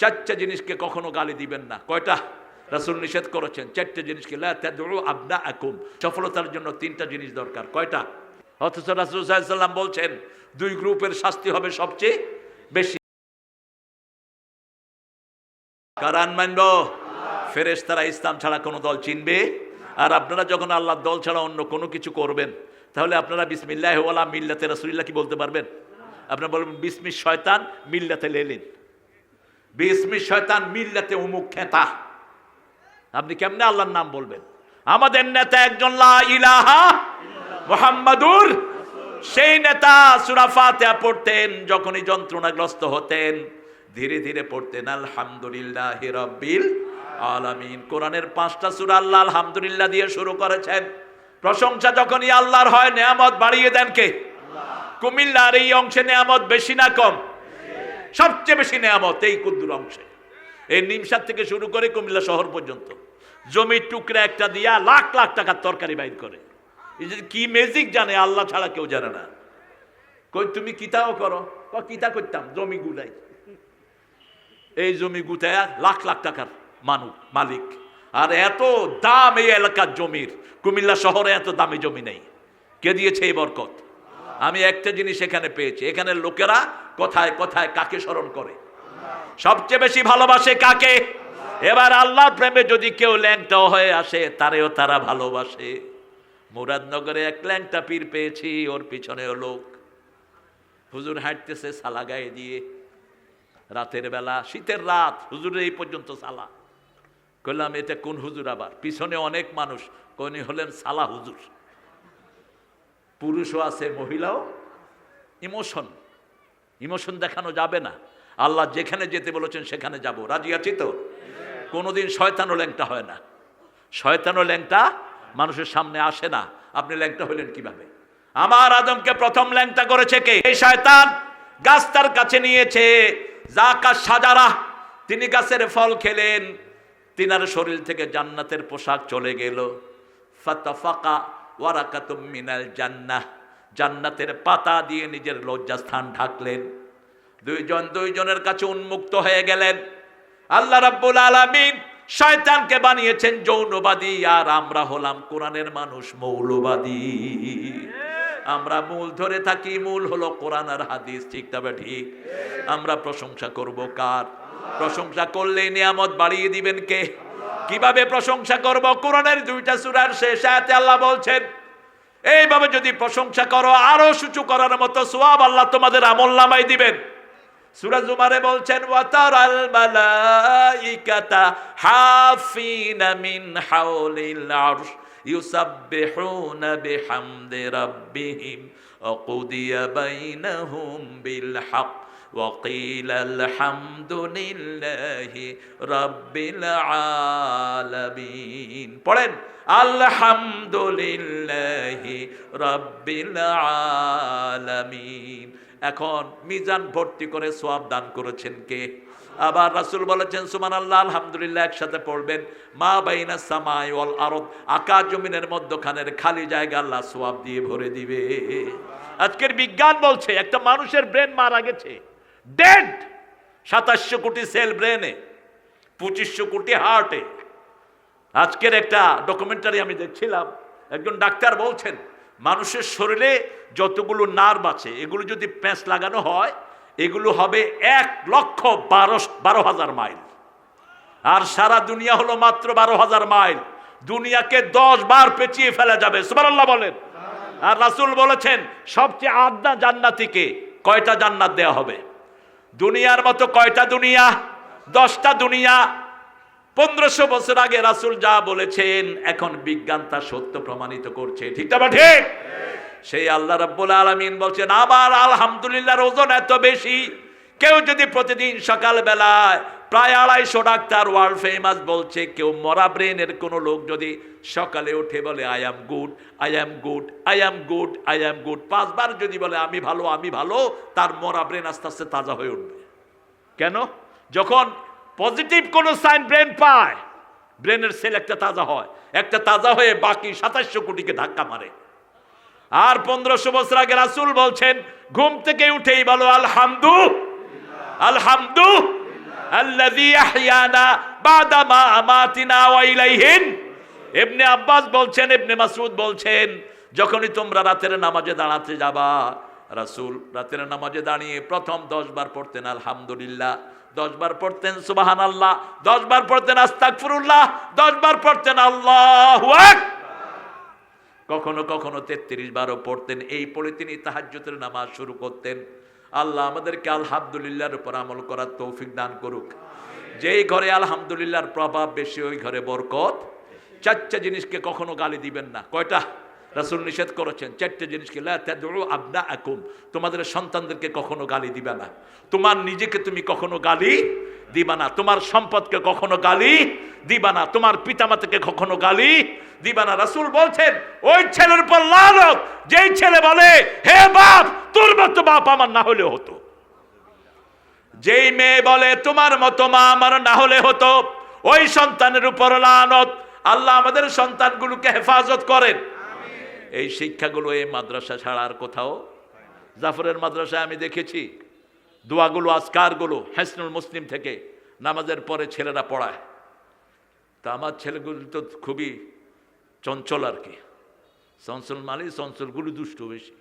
চারটা জিনিসকে কখনো গালি দিবেন না। কয়টা? রাসূল নিষেধ করেছেন, চারটে জিনিসকে আবনা আকুম সফলতার জন্য তিনটা জিনিস দরকার। কয়টা? অথচ রাসূল বলছেন, দুই গ্রুপের শাস্তি হবে সবচেয়ে বেশি। কারান মানব? ফেরেস তারা ইসলাম ছাড়া কোনো দল চিনবে? আর আপনারা যখন আল্লাহর দল ছাড়া অন্য কোনো কিছু করবেন, তাহলে আপনারা বিসমিল্লাহ ওয়ালা মিল্লাতে রাসুলিল্লাহ কি বলতে পারবেন? আপনারা বলবেন, বিসমি শয়তান মিল্লাতে লেলিন। বিসমি শয়তান মিল্লাতে উমুক খেতা। আপনি কেমনে আল্লাহর নাম বলবেন? আমাদের নেতা একজন, লা ইলাহা মোহাম্মদুর সেই নেতা সুরাফাতে পড়তেন, যখনই যন্ত্রণাগ্রস্ত হতেন, ধীরে ধীরে পড়তেন, আলহামদুলিল্লাহ রব্বিল আলামিন। কোরআনের পাঁচটা সূরা আল্লাহ আলহামদুলিল্লাহ দিয়ে শুরু করেছেন। প্রশংসা যখনই আল্লাহর হয়, নেয়ামত বাড়িয়ে দেন কে? কুমিল্লার এই অংশে নেয়ামত বেশি না কম। সবচেয়ে বেশি নেয়ামত এই কুদ্দুর অংশে। এই নিমসার থেকে শুরু করে কুমিল্লা শহর পর্যন্ত। জমির টুকরা একটা দিয়া লাখ লাখ টাকার তরকারি বাইর করে। কি ম্যাজিক জানে, আল্লাহ ছাড়া কেউ জানে না। কই, তুমি কিতাও করো? কিতা করতাম? জমি গুলাই। এই জমি গুতায়া লাখ লাখ টাকার মানুষ মালিক। আর এত দাম এই এলাকার জমির। কুমিল্লা শহরে এত দামি জমি নেই। কে দিয়েছে এই বরকত? আমি একটা জিনিস এখানে পেয়েছি। এখানে লোকেরা কথায় কথায়, কাকে স্মরণ করে? সবচেয়ে বেশি ভালোবাসে কাকে? এবার আল্লাহর প্রেমে যদি কেউ ল্যাংটাও হয়ে আসে, তারেও তারা ভালোবাসে। মুরাদনগরে এক ল্যাংটা পীর পেয়েছি, ওর পিছনেও লোক। হুজুর হাঁটতেছে সালা গায়ে দিয়ে। রাতের বেলা, শীতের রাত হুজুরের এই পর্যন্ত সালা। কইলাম, এটা কোন হুজুর আবার? পিছনে অনেক মানুষ কোনি হলেন সালা হুজুর। পুরুষও আছে, মহিলাও। ইমোশন। ইমোশন দেখানো যাবে না। আল্লাহ যেখানে যেতে বলেছেন সেখানে যাব। রাজি আছি তো? কোনোদিন শয়তানও ল্যাংটা হয় না। শয়তানও ল্যাংটা, মানুষের সামনে আসে না। আপনি ল্যাংটা হলেন কীভাবে? আমার আদমকে প্রথম ল্যাংটা করেছে কে? এই শয়তান গাছ তার কাছে নিয়েছে। জাকা সাজারা, তিনি গাছের ফল খেলেন। তিনার শরীর থেকে জান্নাতের পোশাক চলে গেল। ফাতাফাকা ওয়ারাকাতুম মিনাল জান্নাহ। জান্নাতের পাতা দিয়ে নিজের লজ্জাস্থান ঢাকলেন। দুইজন দুইজনের কাছে উন্মুক্ত হয়ে গেলেন। আল্লাহ রাব্বুল আলামিন শয়তানকে বানিয়েছেন যৌনবাদী, আর আমরা হলাম কোরআনের মানুষ মৌলবাদী। আমরা মূল ধরে থাকি, মূল হলো কোরআন আর হাদিস, ঠিক তবে ঠিক? আমরা প্রশংসা করব কার? প্রশংসা করলে নিয়ামত বাড়িয়ে দিবেন কে? কীভাবে প্রশংসা করব? কোরআনের দুইটা সূরার শেষ আয়াতে আল্লাহ বলছেন এইভাবে যদি প্রশংসা করো, আরও সূচু করার মতো সোয়াব আল্লাহ তোমাদের আমল নামাই দিবেন। সুরাজ বলছেন, ওয়াতারাল মালাইকাতা হাফিনা মিন বিল وقيل الحمد لله رب العالمين পড়েন আলহামদুলিল্লাহ রব্বিল আলামিন এখন মিজান ভর্তি করে সোয়াব দান করেছেন কে আবার রাসূল বলেছেন সুমান আল্লাহ আলহামদুলিল্লাহ একসাথে পড়বেন মা বাইনা সামাই ওয়াল আরদ আকাশ জমিনের মধ্যখানের খালি জায়গা আল্লাহ সোয়াব দিয়ে ভরে দিবে আজকের বিজ্ঞান বলছে একটা মানুষের ব্রেন মারা গেছে ডেড সাতাশশো কোটি সেল ব্রেনে পঁচিশশো কোটি হার্টে আজকের একটা ডকুমেন্টারি আমি দেখছিলাম, একজন ডাক্তার বলছেন, মানুষের শরীরে যতগুলো নার্ভ আছে, এগুলো যদি প্যাঁচ লাগানো হয়, এগুলো হবে এক লক্ষ বারো বারো হাজার মাইল। আর সারা দুনিয়া হলো মাত্র বারো হাজার মাইল। দুনিয়াকে দশ বার পেঁচিয়ে ফেলা যাবে, সুবহানাল্লাহ বলেন। আর রাসূল বলেছেন, সবচেয়ে আদনা জান্নাতিকে কয়টা জান্নাত দেওয়া হবে? দুনিয়ার মতো কয়টা দুনিয়া? দশটা দুনিয়া। পনেরোশো বছর আগে রাসুল যা বলেছেন এখন বিজ্ঞান তা সত্য প্রমাণিত করছে। ঠিক না বা ঠিক? সেই আল্লাহ রাব্বুল আলমিন বলছেন আবার আলহামদুলিল্লাহর ওজন এত বেশি। কেউ যদি প্রতিদিন সকাল বেলায় প্রায় আড়াইশো ডাক্তার ওয়ার্ল্ড ফেমাস বলছে, কেউ মরা ব্রেনের কোনো লোক যদি সকালে উঠে বলে I am good I am good I am good I am good পাঁচবার যদি বলে, আমি ভালো আমি ভালো, তার মরা ব্রেন আস্তে আস্তে তাজা হয়ে উঠবে। কেন? যখন পজিটিভ কোনো সাইন ব্রেন পায় ব্রেনের সেল একটা তাজা হয়। একটা তাজা হয়ে বাকি সাতাশশো কোটিকে ধাক্কা মারে। আর পনেরোশো বছর আগে রাসুল বলছেন, ঘুম থেকে উঠেই বলো, আলহামদু আলহামদু আব্বাস বলছেন বলছেন, যখনই তোমরা রাতের নামাজে দাঁড়াতে যাবা, রাসূল রাতের নামাজে দাঁড়িয়ে প্রথম দশ বার পড়তেন, আলহামদুলিল্লাহ। দশ বার পড়তেন সুবাহান আল্লাহ দশ বার পড়তেন, আস্তাগফিরুল্লাহ। দশ বার পড়তেন, আল্লাহ কখনো কখনো তেত্রিশ বারও পড়তেন। এই পড়ে তিনি তাহাজ্জুদের নামাজ শুরু করতেন। আল্লাহ আমাদেরকে আলহামদুলিল্লাহর উপর আমল করার তৌফিক দান করুক। যেই ঘরে আলহামদুলিল্লাহর প্রভাব বেশি, ওই ঘরে বরকত। চাচ্চা জিনিসকে কখনো গালি দিবেন না। কয়টা? রাসূল নিষেধ করেছেন, চারটে জিনিসকে আবনা আকুম তোমাদের সন্তানদেরকে কখনো গালি দিবে না। তোমার নিজেকে তুমি কখনো গালি দিবা না। তোমার সম্পদকে কখনো গালি দিবা না। তোমার পিতামাতাকে কখনো গালি দিবা না। রাসূল বলছেন, ওই ছেলের উপর লানত, যেই ছেলে বলে, হে বাপ, তোর মতো বাপ আমার না হলে হতো। যেই মেয়ে বলে, তোমার মতো মা আমার না হলে হতো ওই সন্তানের উপর লানত। আল্লাহ আমাদের সন্তানগুলোকে হেফাজত করেন। এই শিক্ষাগুলো এই মাদ্রাসা ছাড়া আর কোথাও? জাফরের মাদ্রাসায় আমি দেখেছি, দোয়াগুলো, আজকারগুলো হেসনুল মুসলিম থেকে নামাজের পরে ছেলেরা পড়ায়। তা আমার ছেলেগুলি তো খুবই চঞ্চল আর কি। চঞ্চল মানে চঞ্চলগুলো দুষ্ট বেশি।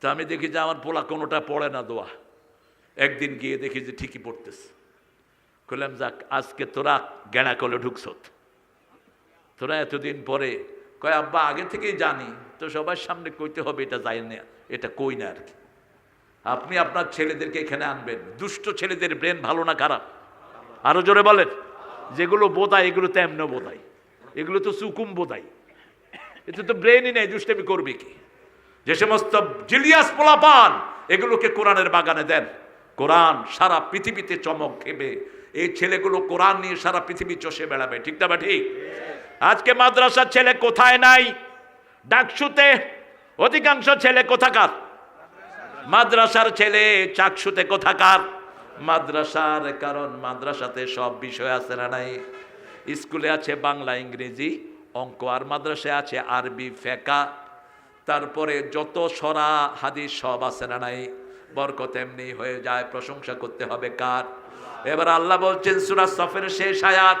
তা আমি দেখি যে আমার পোলা কোনোটা পড়ে না দোয়া। একদিন গিয়ে দেখি যে ঠিকই পড়তেছে। কইলাম, যাক, আজকে তোরা গেঁড়া কলে ঢুকছত তোরা এতদিন পরে কয়, আব্বা, আগে থেকেই জানি, তো সবার সামনে কইতে হবে এটা যাই না, এটা কই না আর কি আপনি আপনার ছেলেদেরকে এখানে আনবেন, দুষ্ট ছেলেদের ব্রেন ভালো না খারাপ? আরও জোরে বলেন, যেগুলো বোধায়, এগুলো তো এমন বোধায়, এগুলো তো সুকুম বোধায়, এতে তো ব্রেনই নেই, দুষ্টামি করবে কি? যে সমস্ত জিলিয়াস পোলাপান, এগুলোকে কোরআনের বাগানে দেন, কোরআন সারা পৃথিবীতে চমক খেবে, এই ছেলেগুলো কোরআন নিয়ে সারা পৃথিবী চষে বেড়াবে, ঠিক না বা ঠিক? আজকে মাদ্রাসার ছেলে কোথায় নাই? ডাকসুতে অধিকাংশ ছেলে কোথাকার? মাদ্রাসার ছেলে চাকসুতে কোথাকার? মাদ্রাসার কারণ মাদ্রাসাতে সব বিষয় আছে না নাই? স্কুলে আছে বাংলা, ইংরেজি, অঙ্ক, আর মাদ্রাসায় আছে আরবি, ফেকা। তারপরে যত সরা, হাদিস সব আছে না নাই? বরকত এমনি হয়ে যায়, প্রশংসা করতে হবে কার? এবার আল্লাহ বলছেন, সুরা সফের শেষ আয়াত।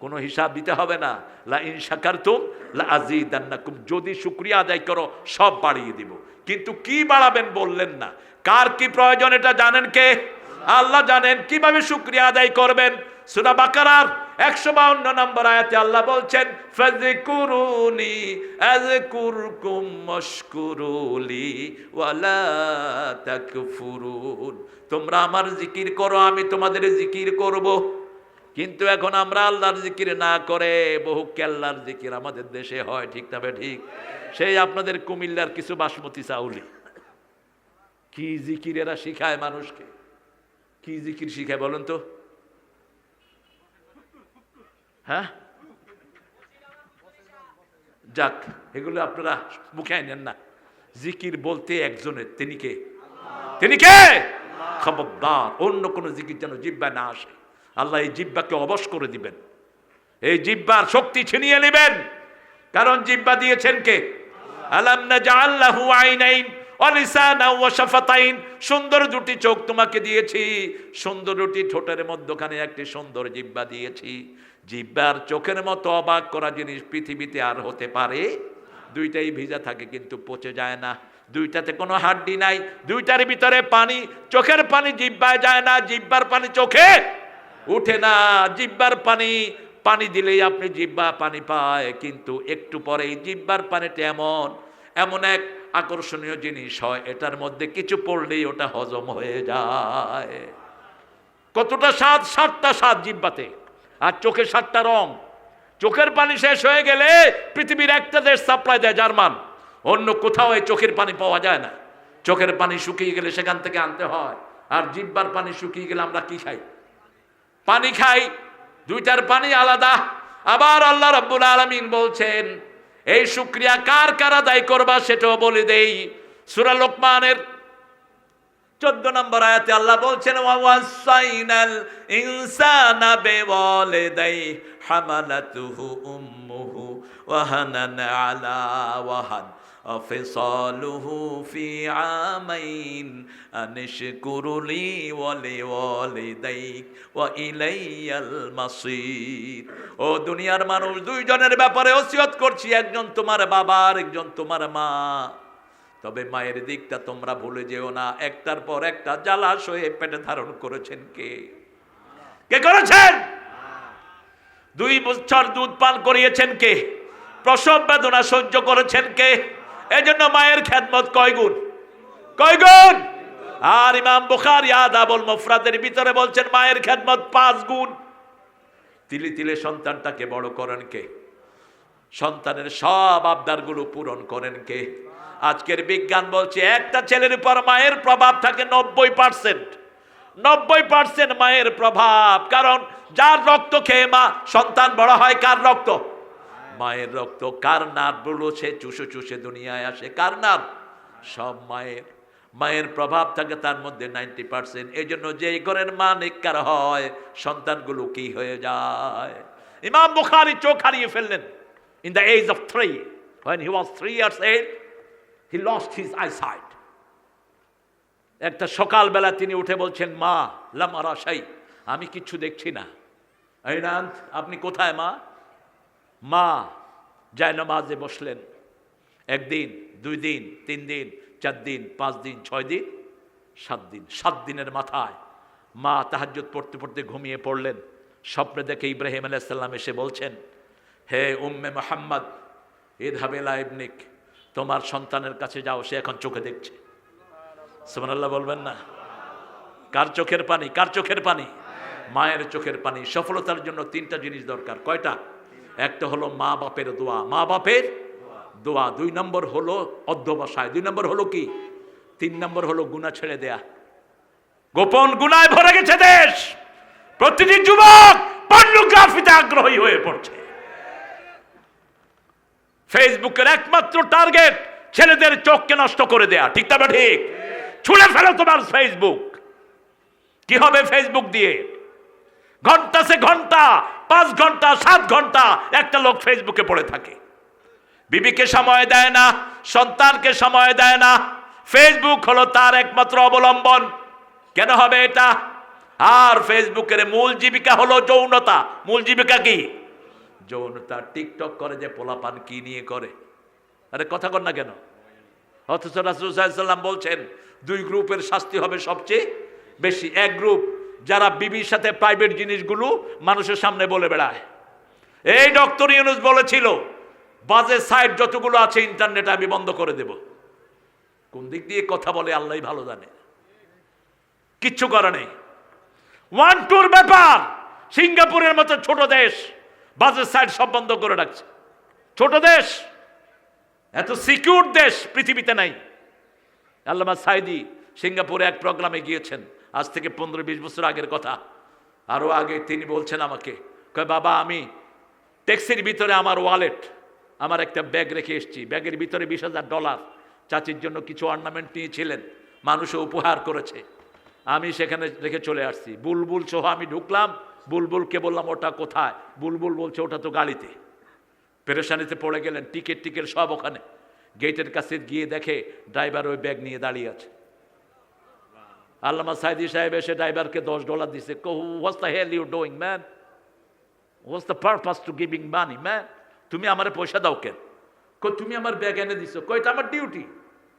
কোনো হিসাব দিতে হবে না। লা ইন শাকারতুম লা আজিদান্নাকুম যদি শুকরিয়া আদায় করো, সব বাড়িয়ে দিব। কিন্তু কি বাড়াবেন বললেন না। কার কি প্রয়োজন এটা জানেন কে? আল্লাহ জানেন। কীভাবে শুকরিয়া আদায় করবেন? সুরা বাকারার একশো বাউন্ন নম্বর আয়াতে আল্লাহ বলছেন, ফাযকুরুনি আযকুরকুম মশকুরুলি ওয়ালা তাকফুরুন। তোমরা আমার জিকির করো, আমি তোমাদের জিকির করব। কিন্তু এখন আমরা আল্লাহর জিকির না করে বহু কেল্লার জিকির আমাদের দেশে হয়, ঠিক তবে ঠিক। সেই আপনাদের কুমিল্লার কিছু বাসমতি চাউলি। কি জিকির এরা শিখায় মানুষকে? কি জিকির শিখায় বলুন তো? হ্যাঁ? যাক, এগুলো আপনারা মুখে নেন না। জিকির বলতে একজনের, তিনি কে? তিনি কে? খবরদার। অন্য কোনো জিকির যেন জিব্বা না আসে। আল্লাহ এই জিব্বাকে অবশ করে দিবেন। এই জিব্বার শক্তি ছিনিয়ে নেবেন। কারণ জিব্বা দিয়েছেন কে? আলাম না জাআল্লাহু আইনাইন অলিসানা ও শাফাতাইন। সুন্দর দুটি চোখ তোমাকে দিয়েছি। সুন্দর দুটি ঠোঁটের মধ্যখানে একটি সুন্দর জিব্বা দিয়েছি। জিব্বার চোখের মতো অবাক করা জিনিস পৃথিবীতে আর হতে পারে। দুইটাই ভিজা থাকে কিন্তু পচে যায় না। দুইটাতে কোনো হাড্ডি নাই। দুইটার ভিতরে পানি, চোখের পানি জিব্বায় যায় না। জিব্বার পানি চোখে উঠে না, জিব্বার পানি। পানি দিলেই আপনি জিব্বা পানি পায়, কিন্তু একটু পরেই জিব্বার পানিটা এমন এমন এক আকর্ষণীয় জিনিস হয়, এটার মধ্যে কিছু পড়লেই ওটা হজম হয়ে যায়। কতটা স্বাদ, সাতটা স্বাদ জিব্বাতে। আর চোখে সাতটা রং। চোখের পানি শেষ হয়ে গেলে পৃথিবীর একটা দেশ সাপ্লাই দেয়, জার্মান। অন্য কোথাও এই চোখের পানি পাওয়া যায় না। চোখের পানি শুকিয়ে গেলে সেখান থেকে আনতে হয়। আর জিব্বার পানি শুকিয়ে গেলে আমরা কি খাই? পানি খাই, দুইটার পানি আলাদা। আবার আল্লাহ রাব্বুল আলামিন বলছেন, এই শুক্রিয়া কার কার আদায় করবা সেটাও বলে দেই। সূরা লোকমানের চোদ্দ নম্বর আয়াতে আল্লাহ বলছেন ওয়াসাইনাল ইনসানা বিওয়ালিদাই হামালাতুহু উম্মুহু ওয়াহানান আলা ওয়াহান। وفصاله في عامين أن اشكر لي ولوالديك وإلي المصير ও দুনিয়ার মানুষ দুইজনের ব্যাপারে ওসিয়ত করছি একজন তোমার বাবা আর একজন তোমার মা তবে মায়ের দিকটা তোমরা ভুলে যেও না একটার পর একটা জ্বালাশয়ে পেটে ধারণ করেছেন কে কে করেছেন দুই বছর দুধ পান করিয়েছেন কে প্রসব বেদনা সহ্য করেছেন কে এই জন্য মায়ের খ্যাতমত কয় গুণ কয় গুণ আর ইমাম বুখার আদাবল মফরাদের ভিতরে বলছেন, মায়ের খ্যাতমত পাঁচ গুণ তিলে তিলে সন্তানটাকে বড় করেন কে? সন্তানের সব আবদারগুলো পূরণ করেন কে? আজকের বিজ্ঞান বলছে, একটা ছেলের উপর মায়ের প্রভাব থাকে নব্বই পার্সেন্ট। নব্বই পার্সেন্ট মায়ের প্রভাব, কারণ যার রক্ত খেয়ে মা, সন্তান বড় হয় কার রক্ত? মায়ের রক্ত, কার নার বলো সে, চুষে চুষে দুনিয়ায় আসে, কার নার? সব মায়ের। মায়ের প্রভাব থাকে তার মধ্যে নাইনটি পার্সেন্ট। এই জন্য যেই ঘরের মা নিকার হয়, সন্তানগুলো কি হয়ে যায়? ইমাম বুখারি চোখ হারিয়ে ফেললেন। In the age of three when he was three years old, he lost his eyesight. একটা সকালবেলা তিনি উঠে বলছেন, মা লামারা সাই আমি কিচ্ছু দেখছি না। আপনি কোথায় মা? মা যায় নামাজে বসলেন। একদিন, দুই দিন, তিন দিন, চার দিন, পাঁচ দিন, ছয় দিন, সাত দিন। সাত দিনের মাথায় মা তাহাজ্জুদ পড়তে পড়তে ঘুমিয়ে পড়লেন। স্বপ্নে দেখে ইব্রাহিম আলাইসাল্লাম এসে বলছেন, হে উম্মে মোহাম্মদ ইদহাবেলা ইবনিক, তোমার সন্তানের কাছে যাও, সে এখন চোখে দেখছে। সুবহানাল্লাহ বলবেন না? কার চোখের পানি? কার চোখের পানি? মায়ের চোখের পানি। সফলতার জন্য তিনটা জিনিস দরকার। কয়টা? একটা হলো মা বাপের দোয়া। মা বাপের দোয়া। দুই নম্বর হলো অধ্যবসায়। দুই নম্বর হলো কি? তিন নম্বর হলো গুণা ছেড়ে দেয়া। গোপন গুনায় ভরে গেছে দেশ। প্রতিটি যুবক পর্নোগ্রাফিতে আগ্রহী হয়ে পড়ছে। ফেসবুকের একমাত্র টার্গেট ছেলেদের চোখকে নষ্ট করে দেয়া। ঠিক তবে ঠিক? ছুঁড়ে ফেলো তোমার ফেসবুক। কি হবে ফেসবুক দিয়ে? ঘণ্টা সে ঘণ্টা, পাঁচ ঘণ্টা, সাত ঘণ্টা একটা লোক ফেসবুকে পড়ে থাকে। বিবিকে সময় দেয় না, সন্তানকে সময় দেয় না। ফেসবুক হলো তার একমাত্র অবলম্বন। কেন হবে এটা? আর ফেসবুকের মূল জীবিকা হলো যৌনতা। মূল জীবিকা কি? যৌনতা টিকটক করে যে পোলাপান কি নিয়ে করে। আরে কথা কর না কেন? অথচ রাসুসাল্লাম বলছেন, দুই গ্রুপের শাস্তি হবে সবচেয়ে বেশি। এক গ্রুপ যারা বিবির সাথে প্রাইভেট জিনিসগুলো মানুষের সামনে বলে বেড়ায়। এই ডক্টর ইউনুস বলেছিল, বাজে সাইট যতগুলো আছে ইন্টারনেট আমি বন্ধ করে দেব। কোন দিক দিয়ে কথা বলে আল্লাহ ভালো জানে। কিচ্ছু করে নেই। ওয়ান টুর ব্যাপার, সিঙ্গাপুরের মতো ছোট দেশ, বাজে সাইট সব বন্ধ করে রাখছে। ছোট দেশ, এত সিকিউর দেশ পৃথিবীতে নাই। আল্লামা সাইদি সিঙ্গাপুরে এক প্রোগ্রামে গিয়েছেন। আজ থেকে পনেরো বিশ বছর আগের কথা। আরও আগে তিনি বলছেন আমাকে, কয়, বাবা, আমি ট্যাক্সির ভিতরে আমার ওয়ালেট আমার একটা ব্যাগ রেখে এসেছি। ব্যাগের ভিতরে বিশ হাজার ডলার চাচির জন্য কিছু অর্নামেন্ট নিয়েছিলেন। মানুষও উপহার করেছে। আমি সেখানে রেখে চলে আসছি। বুলবুল সহ আমি ঢুকলাম। বুলবুলকে বললাম, ওটা কোথায়? বুলবুল বলছে, ওটা তো গাড়িতে। পেরেশানিতে পড়ে গেলেন। টিকিট টিকিট সব ওখানে। গেটের কাছে গিয়ে দেখে ড্রাইভার ওই ব্যাগ নিয়ে দাঁড়িয়ে আছে। আল্লামা সাইদি সাহেব এসে ড্রাইভারকে দশ ডলার দিছে। What's the hell you doing man what's the purpose to giving money man তুমি আমার পয়সা দাও কেন? কই, তুমি আমার ব্যাগ এনে দিছো। কই, এটা আমার ডিউটি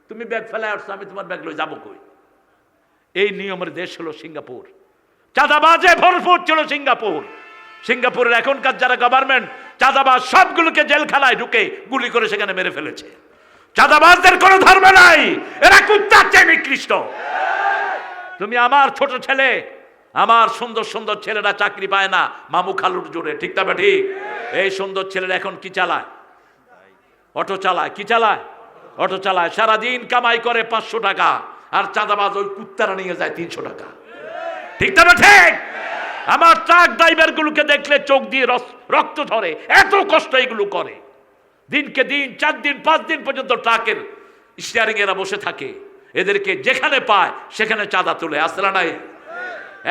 তুমি ব্যাগ ফেলে আসছো, আমি তোমার ব্যাগ লই যাব কই? এই নিয়মের দেশ হলো সিঙ্গাপুর। চাঁদাবাজে ভরপুর ছিল সিঙ্গাপুর। সিঙ্গাপুরের এখনকার যারা গভর্নমেন্ট চাঁদাবাজ সবগুলোকে জেলখানায় ঢুকে গুলি করে সেখানে মেরে ফেলেছে। চাঁদাবাজদের কোনো ধর্ম নাই। এরা কুত্তার চেয়ে নিকৃষ্ট। তুমি আমার ছোট ছেলে। আমার সুন্দর সুন্দর ছেলেরা চাকরি পায় না, মামু খালুর জোরে। ঠিক তবে ঠিক? এই সুন্দর ছেলেরা এখন কি চালায়? অটো চালায়। কি চালায়? অটো চালায়। সারাদিন কামাই করে পাঁচশো টাকা, আর চাঁদাবাজ ওই কুত্তারা নিয়ে যায় তিনশো টাকা। ঠিক তবে ঠিক? আমার ট্রাক ড্রাইভার গুলোকে দেখলে চোখ দিয়ে রক্ত ধরে এত কষ্ট এগুলো করে। দিনকে দিন, চার দিন, পাঁচ দিন পর্যন্ত ট্রাকের স্টিয়ারিং এরা বসে থাকে। এদেরকে যেখানে পায়, সেখানে চাঁদা তুলে আসরা নাই।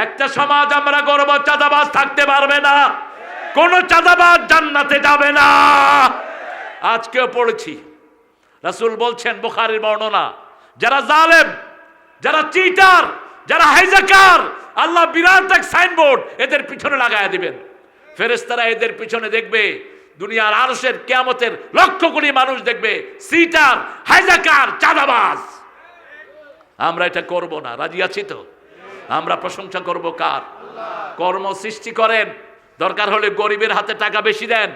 একটা সমাজ আমরা গর্ব, চাঁদাবাজ থাকতে পারবে না। কোন চাঁদাবাজ জান্নাতে যাবে না। আজকেও পড়েছি। রাসূল বলছেন বুখারীর বর্ণনা, যারা জালেম, যারা চিটার, যারা হাইজাকার, আল্লাহ বিরাট এক সাইনবোর্ড এদের পিছনে লাগায় দিবেন। ফেরেশতারা এদের পিছনে দেখবে, দুনিয়ার আরশের কেয়ামতের লক্ষ কোটি মানুষ দেখবে সিটার হাইজাকার, চাঁদাবাজ। আমরা এটা করব না। রাজি আছি তো? আমরা প্রশংসা করব কার? কর্ম সৃষ্টি করেন। দরকার হলে গরিবের হাতে টাকা বেশি দেন।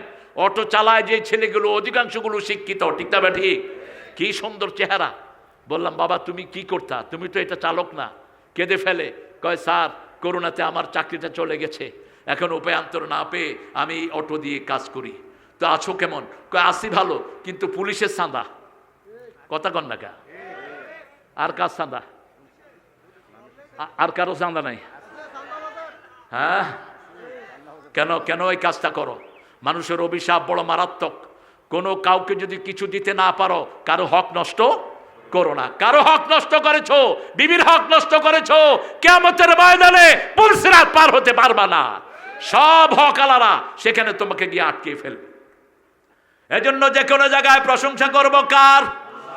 অটো চালায় যে ছেলেগুলো, অধিকাংশগুলো শিক্ষিত, ঠিক না ঠিক কি সুন্দর চেহারা। বললাম, বাবা, তুমি কি করতা? তুমি তো এটা চালক না। কেঁদে ফেলে। কয়, স্যার করোনাতে আমার চাকরিটা চলে গেছে। এখন উপায়ান্তর না পেয়ে আমি অটো দিয়ে কাজ করি। তো আছো কেমন? কয় আসি ভালো, কিন্তু পুলিশের চাঁদা কথা কন না? আর কার চাঁদা আর কারও চাঁদা নাই হ্যাঁ কেন কেন এই কাজটা করো মানুষের অভিশাপ বড় মারাত্মক কোনো কাউকে যদি কিছু দিতে না পারো কারও হক নষ্ট করো না কারও হক নষ্ট করেছ বিবির হক নষ্ট করেছ কেমতের ময়দানে পুলসিরাত পার হতে পারবা না সব হক আলারা সেখানে তোমাকে গিয়ে আটকে ফেলবে এজন্য যে কোনো জায়গায় প্রশংসা করব কার